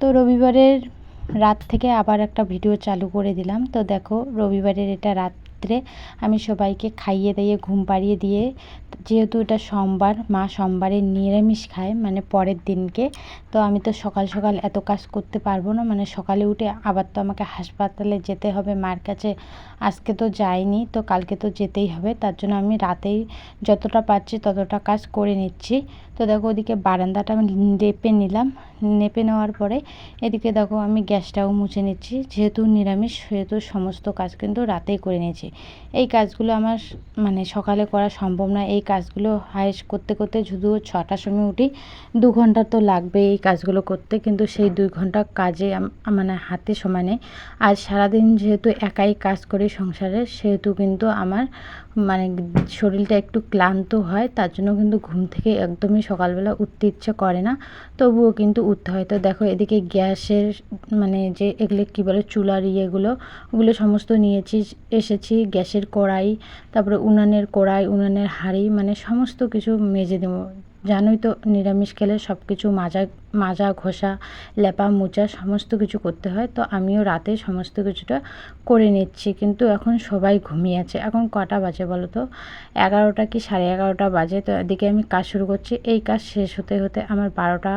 তো রবিবারের রাত থেকে আবার একটা ভিডিও চালু করে দিলাম। তো দেখো, রবিবারের এটা রাত্রে আমি সবাইকে খাইয়ে দিয়ে, ঘুম পাড়িয়ে দিয়ে, যেহেতু এটা সোমবার, মা সোমবারে নিরামিষ খায় মানে পরের দিনকে, তো আমি তো সকাল সকাল এত কাজ করতে পারব না। মানে সকালে উঠে আবার তো আমাকে হাসপাতালে যেতে হবে, মার কাছে আজকে তো যাইনি, তো কালকে তো যেতেই হবে। তার জন্য আমি রাতেই যতটা পারছি ততটা কাজ করে নিচ্ছি। তো দেখো, ওদিকে বারান্দাটা আমি লেপে নিলাম। নেপে নেওয়ার পরে এদিকে দেখো আমি গ্যাসটাও মুছে নিচ্ছি। যেহেতু নিরামিষ, সেহেতু সমস্ত কাজ কিন্তু রাতেই করে নিয়েছি। এই কাজগুলো আমার মানে সকালে করা সম্ভব না। এই কাজগুলো হায়েস্ট করতে করতে শুধু ছটার সময় উঠি, দু ঘণ্টা তো লাগবে এই কাজগুলো করতে। কিন্তু সেই দুই ঘণ্টা কাজে মানে হাতে সময় নেই। আর সারাদিন যেহেতু একাই কাজ করি সংসারে, সেহেতু কিন্তু আমার মানে শরীরটা একটু ক্লান্ত হয়, তার জন্য কিন্তু ঘুম থেকে একদমই সকালবেলা উঠতে ইচ্ছে করে না। তবুও কিন্তু উঠতে হয়। তো দেখো, এদিকে গ্যাসের মানে যে এগুলো কী বলে, চুলার ইয়েগুলো, ওগুলো সমস্ত নিয়েছি, এসেছি। গ্যাসের কড়াই, তারপরে উনানের কড়াই, উনানের হাঁড়ি মানে সমস্ত কিছু মেজে দেবো। জানোই তো, নিরামিষ খেলে সব কিছু মাজা মাজা, ঘষা, লেপা, মোচা সমস্ত কিছু করতে হয়। তো আমিও রাতে সমস্ত কিছুটা করে নিচ্ছি। কিন্তু এখন সবাই ঘুমিয়ে আছে। এখন কটা বাজে বলো তো? এগারোটা কি সাড়ে এগারোটা বাজে? তো এদিকে আমি কাজ শুরু করছি। এই কাজ শেষ হতে হতে আমার বারোটা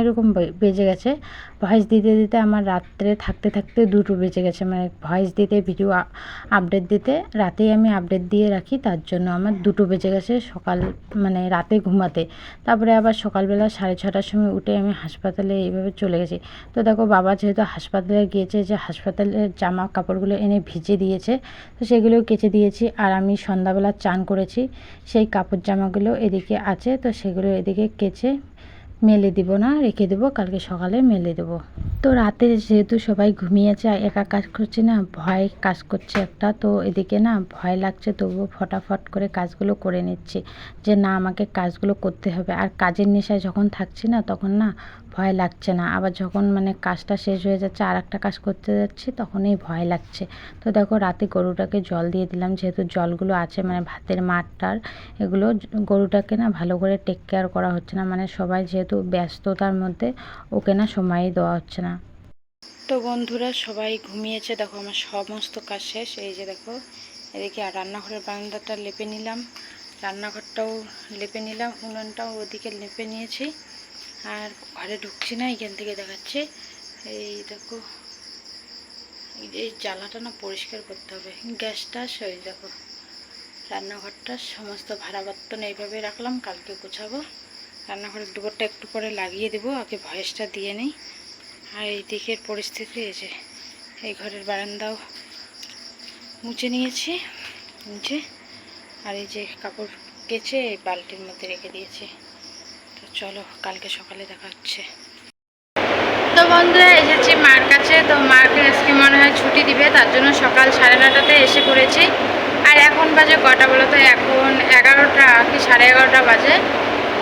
এরকম বেজে গেছে। ভয়েস দিতে দিতে আমার রাত্রে থাকতে থাকতে দুটো বেজে গেছে। মানে ভয়েস দিতে, ভিডিও আপডেট দিতে, রাতেই আমি আপডেট দিয়ে রাখি, তার জন্য আমার দুটো বেজে গেছে সকাল মানে রাতে ঘুমাতে। তারপরে আবার সকালবেলা সাড়ে ছটার সময় উঠে আমি হাসপাতালে এইভাবে চলে গেছি। তো দেখো, বাবা যেহেতু হাসপাতালে গিয়েছে, যে হাসপাতালের জামা কাপড়গুলো এনে ভিজে দিয়েছে, তো সেগুলোও কেচে দিয়েছি। আর আমি সন্ধ্যাবেলা চান করেছি, সেই কাপড় জামাগুলো এদিকে আছে, তো সেগুলো এদিকে কেচে মেলে দিব না, রেখে দেবো, কালকে সকালে মেলে দেবো। তো রাতে যেহেতু সবাই ঘুমিয়েছে একা কাজ করছে না, ভয় কাজ করছে একটা, তো এদিকে না ভয় লাগছে, তবুও ফটাফট করে কাজগুলো করে নিচ্ছি। যে না, আমাকে কাজগুলো করতে হবে। আর কাজের নেশায় যখন থাকছি না, তখন না ভয় লাগছে না। আবার যখন মানে কাজটা শেষ হয়ে যাচ্ছে আর একটা কাজ করতে যাচ্ছি, তখনই ভয় লাগছে। তো দেখো, রাতে গরুটাকে জল দিয়ে দিলাম। যেহেতু জলগুলো আছে মানে ভাতের মাঠটার, এগুলো গরুটাকে না ভালো করে টেক কেয়ার করা হচ্ছে না। মানে সবাই যেহেতু ব্যস্ততার মধ্যে, ওকে না সময়ই দেওয়া হচ্ছে না। তো বন্ধুরা, সবাই ঘুমিয়েছে। দেখো, আমার সমস্ত কাজ শেষ। এই যে দেখো, এদিকে আর রান্নাঘরের বারান্দাটা লেপে নিলাম। রান্নাঘরটাও লেপে নিলাম, উনুনটাও ওদিকে লেপে নিয়েছি। আর ঘরে ঢুকছি না, এখান থেকে দেখাচ্ছে। এই দেখো, এই জ্বালাটা না পরিষ্কার করতে হবে। গ্যাসটা সেই দেখো। রান্নাঘরটা সমস্ত ভাড়া বর্তন এইভাবে রাখলাম, কালকে গোছাবো। রান্নাঘরের দুপুরটা একটু পরে লাগিয়ে দেবো, আগে ভয়েসটা দিয়ে নিই। আর এই দিকের পরিস্থিতি যে এই ঘরের বারান্দাও মুছে নিয়েছি, মুছে। আর এই যে কাপড় কেচে, এই বালতির মধ্যে রেখে দিয়েছি। তো চলো, কালকে সকালে দেখা হচ্ছে। তো বন্ধুরা, এসেছি মার কাছে। তো মাকে আজকে মনে হয় ছুটি দিবে, তার জন্য সকাল সাড়ে নটাতে এসে পড়েছি। আর এখন বাজে কটা বলো তো? এখন এগারোটা, কি সাড়ে এগারোটা বাজে।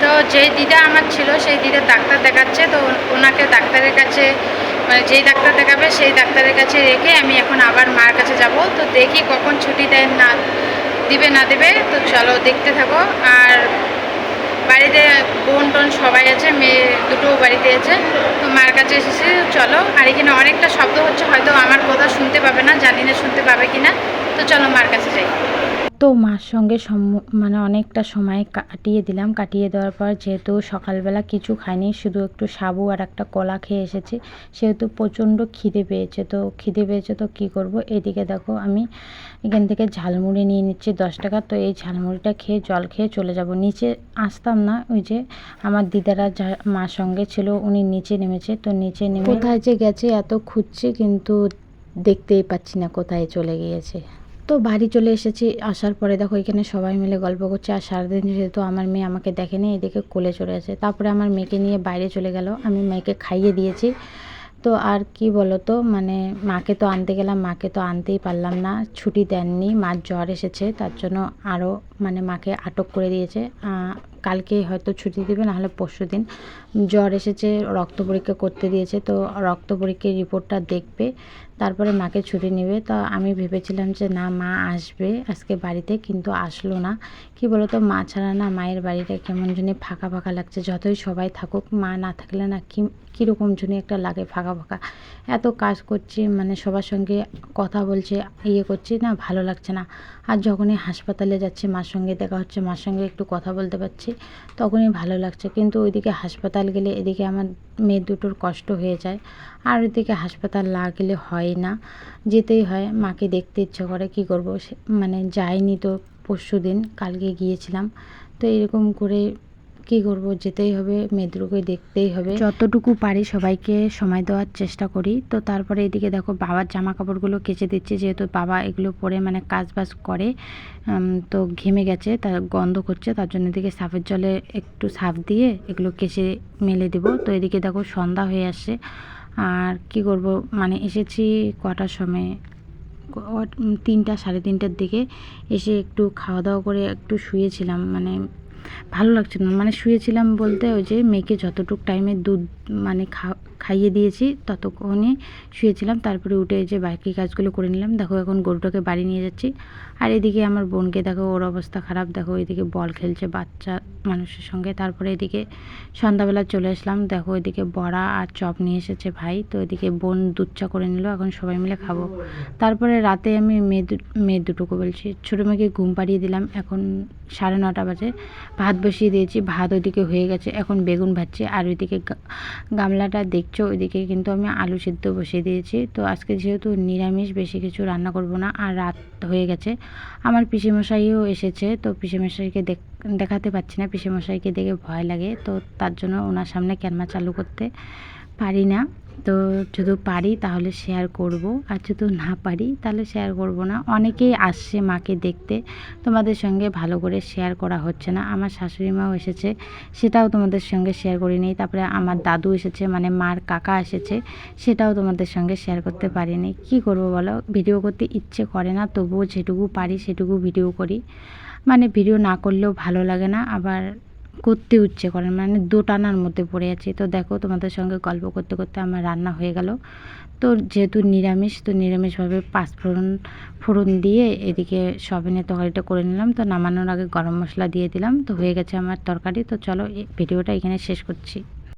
তো যেই দিদা আমার ছিল, সেই দিদা ডাক্তার দেখাচ্ছে। তো ওনাকে ডাক্তারের কাছে মানে যেই ডাক্তার দেখাবে, সেই ডাক্তারের কাছে রেখে আমি এখন আবার মার কাছে যাব। তো দেখি কখন ছুটি দেয় না, দিবে না দেবে। তো চলো, দেখতে থাকো। আর বাড়িতে বোন টোন সবাই আছে, মেয়ে দুটো বাড়িতে আছে, তো মার কাছে এসেছে, চলো। আর এখানে অনেকটা শব্দ হচ্ছে, হয়তো আমার কথা শুনতে পাবে না, জানি না শুনতে পাবে কি না তো চলো মার কাছে যাই। তো মার সঙ্গে মানে অনেকটা সময় কাটিয়ে দিলাম। কাটিয়ে দেওয়ার পর যেহেতু সকালবেলা কিছু খাইনি, শুধু একটু সাবু আর একটা কলা খেয়ে এসেছি, সেহেতু প্রচণ্ড খিদে পেয়েছে। তো খিদে পেয়েছে তো কি করব? এদিকে দেখো আমি এখান থেকে ঝালমুড়ি নিয়ে নিচ্ছি দশ টাকা। তো এই ঝালমুড়িটা খেয়ে জল খেয়ে চলে যাব। নিচে আসতাম না, ওই যে আমার দিদারা মার সঙ্গে ছিল, উনি নিচে নেমেছে। তো নিচে নেমে কোথায় যে গেছে এত খুঁজছে, কিন্তু দেখতেই পাচ্ছি না কোথায় চলে গিয়েছে। তো বাড়ি চলে এসেছি। আসার পরে দেখো এখানে সবাই মিলে গল্প করছে। আর সারাদিন যেহেতু আমার মেয়ে আমাকে দেখেনি, এদিকে কোলে চলে আসে তারপরে আমার মেয়েকে নিয়ে বাইরে চলে গেল। আমি মেয়েকে খাইয়ে দিয়েছি। তো আর কি বলো তো মানে মাকে তো আনতে গেলাম, মাকে তো আনতেই পারলাম না। ছুটি দেননি, মার জ্বর এসেছে, তার জন্য আরও মানে মাকে আটক করে দিয়েছে। কালকে হয়তো ছুটি দেবে নাহলে পরশু দিন। জ্বর এসেছে, রক্ত পরীক্ষা করতে দিয়েছে, তো রক্ত পরীক্ষার রিপোর্টটা দেখবে, তারপরে মাকে ছুটি নেবে। তো আমি ভেবেছিলাম যে, না, মা আসবে আজকে বাড়িতে, কিন্তু আসলো না। কি বলতো, মা ছাড়া না মায়ের বাড়িটা কেমন জানি ফাঁকা ফাঁকা লাগছে। যতই সবাই থাকুক, মা না থাকলে না কি, কীরকম জানি একটা লাগে ফাঁকা ফাঁকা। এত কাজ করছি মানে সবার সঙ্গে কথা বলছে ইয়ে করছি, না ভালো লাগছে না। আর যখনই হাসপাতালে যাচ্ছে যাচ্ছি মার সঙ্গে দেখা হচ্ছে, মার সঙ্গে একটু কথা বলতে পারছি, তখনই ভালো লাগছে। কিন্তু ওইদিকে হাসপাতাল গেলে এদিকে আমার মেয়ে দুটোর কষ্ট হয়ে যায়, আর ওইদিকে হাসপাতাল না গেলে হয় না। যেতেই হয়, মাকে দেখতে ইচ্ছে করে, কি করব? মানে যাইনি তো পরশু দিন কালকে গিয়েছিলাম। তো এরকম করে কি করব, যেতেই হবে মেয়েদেরকে দেখতেই হবে। যতটুকু পারি সবাইকে সময় দেওয়ার চেষ্টা করি। তো তারপরে এদিকে দেখো, বাবার জামা কাপড়গুলো কেচে দিচ্ছে, যেহেতু বাবা এগুলো পরে মানে কাজ বাজ করে তো ঘেমে গেছে তার গন্ধ করছে, তার জন্য এদিকে সাফের জলে একটু সাফ দিয়ে এগুলো কেচে মেলে দেবো। তো এদিকে দেখো সন্ধ্যা হয়ে আসছে, আর কি করব মানে এসেছি কটার সময়? তিনটা, সাড়ে তিনটার দিকে এসে একটু খাওয়া দাওয়া করে একটু শুয়েছিলাম মানে ভালো লাগছিল না। মানে শুয়েছিলাম বলতে ওই যে মেয়েকে যতটুকু টাইমে দুধ মানে খা- খাইয়ে দিয়েছি, ততক্ষণে শুয়েছিলাম, তারপরে উঠে যে বাকি কাজগুলো করে নিলাম। দেখো এখন গরুটাকে বাড়ি নিয়ে যাচ্ছি। আর এদিকে আমার বোনকে দেখো ওর অবস্থা খারাপ। দেখো এদিকে বল খেলছে বাচ্চা মানুষের সঙ্গে। তারপরে এদিকে সন্ধ্যাবেলা চলে আসলাম। দেখো এদিকে বড়া আর চপ নিয়ে এসেছে ভাই। তো এদিকে বোন দুধ চা করে নিল। এখন সবাই মিলে খাব। তারপরে রাতে আমি মেয়ে মেয়ে দুটোকে বলছি, ছোটো মেয়েকে ঘুম পাড়িয়ে দিলাম। এখন সাড়ে নটা বাজে। ভাত বসিয়ে দিয়েছি। ভাত ওইদিকে হয়ে গেছে। এখন বেগুন ভাজছি। আর ওইদিকে গামলাটা দেখছ ওইদিকে কিন্তু আমি আলু সিদ্ধ বসিয়ে দিয়েছি। তো আজকে যেহেতু নিরামিষ, বেশি কিছু রান্না করব না, আর রাত হয়ে গেছে। আমার পিসেমশাইও এসেছে, তো পিসেমশাইকে দেখ, দেখাতে পাচ্ছি না। পিসেমশাইকে দেখে ভয় লাগে, তো তার জন্য ওনার সামনে ক্যামেরা চালু করতে পারি না। তো যদি পারি তাহলে শেয়ার করব। আর যদি না পারি তাহলে শেয়ার করব না। অনেকেই আসছে মাকে দেখতে। তোমাদের সঙ্গে ভালো করে শেয়ার করা হচ্ছে না। আমার শাশুড়ি মাও এসেছে। সেটাও তোমাদের সঙ্গে শেয়ার করি করিনি তারপরে আমার দাদু এসেছে মানে মার কাকা এসেছে। সেটাও তোমাদের সঙ্গে শেয়ার করতে পারিনি। কি করব বলো? ভিডিও করতে ইচ্ছে করে না। তবুও যেটুকু পারি সেটুকু ভিডিও করি। মানে ভিডিও না করলেও ভালো লাগে না। আবার করতে উচ্ছে করেন মানে দোটানার মধ্যে পড়ে আছি। তো দেখো তোমাদের সঙ্গে গল্প করতে করতে আমার রান্না হয়ে গেল। তো যেহেতু নিরামিষ, তো নিরামিষভাবে পাঁচফোড়ন ফোড়ন দিয়ে এদিকে সবিনের তরকারিটা করে নিলাম। তো নামানোর আগে গরম মশলা দিয়ে দিলাম। তো হয়ে গেছে আমার তরকারি। তো চলো ভিডিওটা এখানে শেষ করছি।